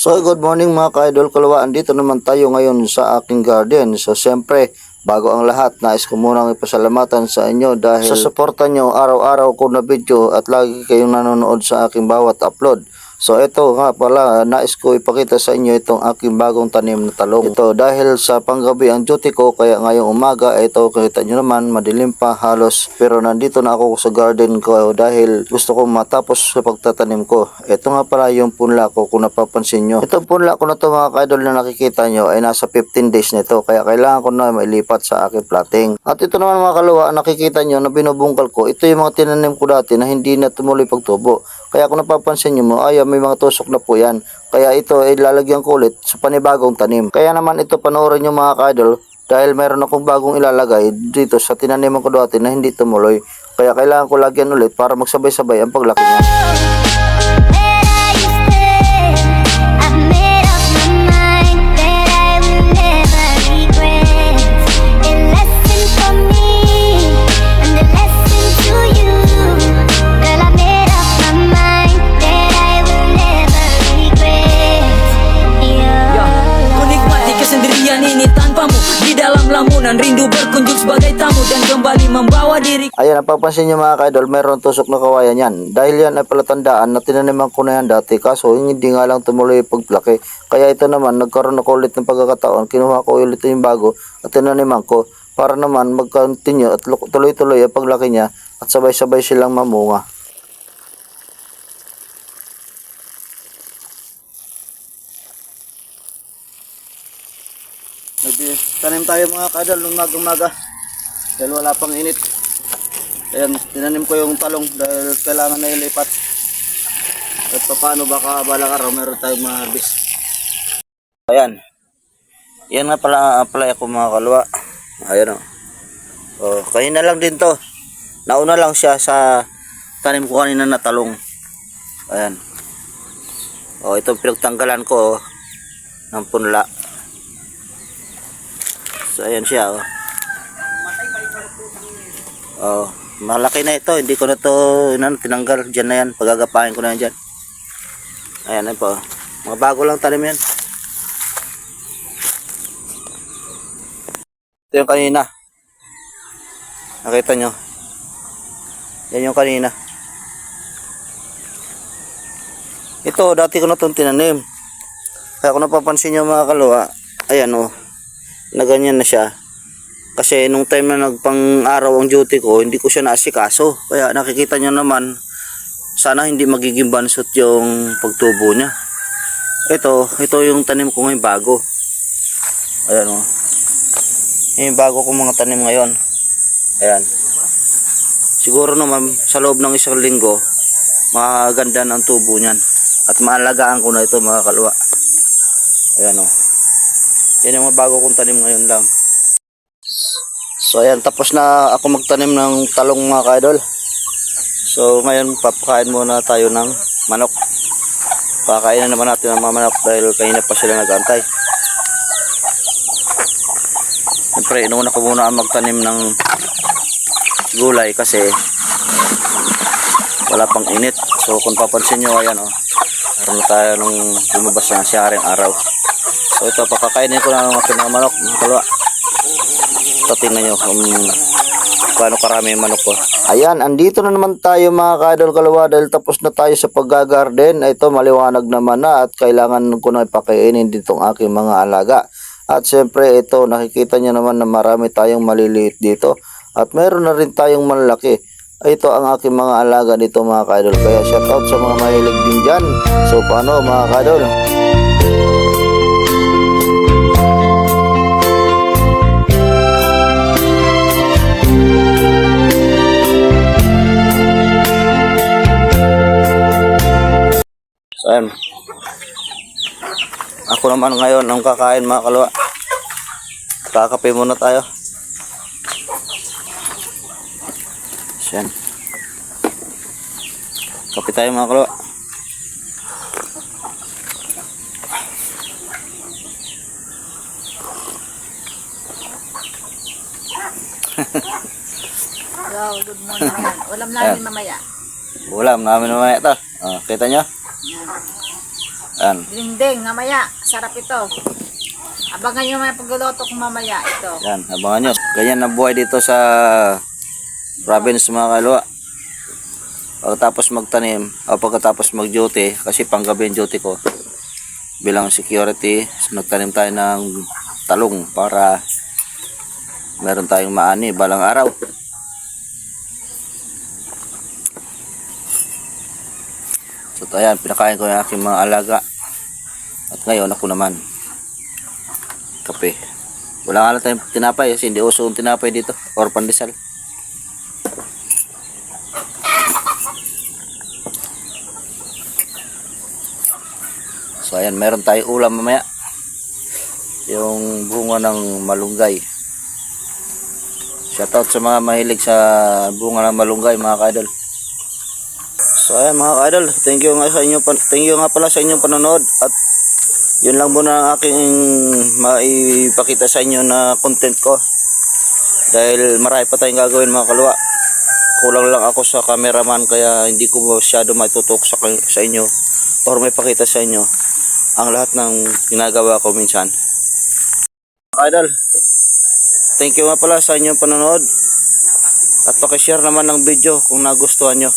So good morning mga ka-idol kalawa. Andito naman tayo ngayon sa aking garden. So siyempre, bago ang lahat, nais ko munang ipasalamatan sa inyo dahil sa suporta nyo araw-araw ko na video at lagi kayong nanonood sa aking bawat upload. So ito nga pala, nais ko ipakita sa inyo itong aking bagong tanim na talong. Ito dahil sa panggabi ang duty ko kaya ngayong umaga ito kita nyo naman madilim pa halos pero nandito na ako sa garden ko dahil gusto ko matapos sa pagtatanim ko. Ito nga pala yung punla ko kung napapansin nyo. Itong punla ko na to mga kaidol na nakikita nyo ay nasa 15 days nito kaya kailangan ko na mailipat sa aking plating. At ito naman mga kaluwa nakikita nyo na binubungkal ko. Ito yung mga tinanim ko dati na hindi na tumuloy pagtubo. Kaya kung napapansin nyo mo, ay may mga tusok na po yan. Kaya ito ay lalagyan ko ulit sa panibagong tanim. Kaya naman ito panoorin nyo mga kaidol dahil meron akong bagong ilalagay dito sa tinaniman ko dati na hindi tumuloy. Kaya kailangan ko lagyan ulit para magsabay-sabay ang paglaki niya. Ayan, napapansin nyo mga kaidol, meron tusok na kawayan yan. Dahil yan ay palatandaan na tinaniman ko na yan dati, kaso hindi nga lang tumuloy yung paglaki. Kaya ito naman, nagkaroon ako ulit ng pagkakataon, kinuha ko ulit yung bago at tinaniman ko para naman mag-continue at tuloy-tuloy ang paglaki niya at sabay-sabay silang mamunga. Tanim tayo mga kadal nung umaga dahil wala pang init. Ayan, tinanim ko yung talong dahil kailangan na ilipat. At paano baka balang araw meron tayong ma-harvest. Ayan. Yan nga pala apply ako mga kalwa. Ayan o. Oh, kanina lang din to. Nauna lang siya sa tanim ko kanina na talong. Ayan. Oh, ito pinagtanggalan ko oh, ng punla. So ayan siya oh. Oh, malaki na ito. Hindi ko na to inan, tinanggal. Diyan na yan. Pagagapain ko na yan dyan. Ayan na po. Mga bago lang tanim yan. Ito yung kanina. Nakita nyo. Yan yung kanina. Ito, dati ko na itong tinanim. Kaya kung napapansin nyo mga kalwa, ayan o, na ganyan na siya. Kasi nung time na nagpang araw ang duty ko, hindi ko siya naasikaso. Kaya nakikita nyo naman, sana hindi magiging bansot yung pagtubo niya. Ito, ito yung tanim ko ngayon bago. Ayan o. Yung bago ko mga tanim ngayon. Ayan. Siguro naman sa loob ng isang linggo, maganda ng tubo niyan. At maalagaan ko na ito mga kalwa. Ayan o. Yan yung mga bago kong tanim ngayon lang. So ayan, tapos na ako magtanim ng talong mga kaidol. So ngayon papakain muna tayo ng manok. Pakainin naman natin ang mga manok dahil kanina pa sila nagantay. Siyempre, inuuna ko muna magtanim ng gulay kasi wala pang init. So kung papansin nyo, ayan o. Oh, meron na tayo nung lumabas na siyaring araw. So ito, pakakainin ko na ng mga manok. Mga kalwa. Ito, tingnan nyo kung paano karami yung manok ko. Ayan, andito na naman tayo mga kadol kalawa dahil tapos na tayo sa paggagarden. Ito, maliwanag naman na at kailangan ko na ipakainin ditong aking mga alaga. At syempre ito, nakikita nyo naman na marami tayong maliliit dito. At meron na rin tayong malaki. Ito ang aking mga alaga dito mga kadol. Kaya shoutout sa mga mahilig din dyan. So paano mga kadol? Ayan. Ako naman ngayon ang kakain mga kalwa. Kakape muna tayo. Yan. Kape tayo mga kalwa. Hello, good morning. Ulam namin mamaya. Ulam namin mamaya ito. Oh, kita nyo? Yan. Dinding, mamaya. Sarap ito. Abangan nyo may pagluluto ko mamaya. Ito. Yan, abangan nyo. Ganyan ang buhay dito sa province mga kalwa. Pagkatapos magtanim, o pagkatapos mag-duty, kasi panggabi yung duty ko, bilang security, nagtanim tayo ng talong para meron tayong maani balang araw. So, ito yan, pinakain ko yung aking mga alaga. At ngayon, ako naman. Kape. Wala nga lang tayong tinapay kasi hindi uso yung tinapay dito or pandesal. So ayan, meron tayong ulam mamaya. Yung bunga ng malunggay. Shoutout sa mga mahilig sa bunga ng malunggay mga kaidol. So ayan mga kaidol, thank you nga sa inyo thank you nga pala sa inyong panonood at yun lang muna ang aking maipakita sa inyo na content ko. Dahil marami pa tayong gagawin mga kalwa. Kulang lang ako sa cameraman kaya hindi ko masyado maitutok sa, sa inyo or may pakita sa inyo ang lahat ng ginagawa ko minsan. Idol, thank you nga pala sa inyong panonood at pakishare naman ng video kung nagustuhan nyo.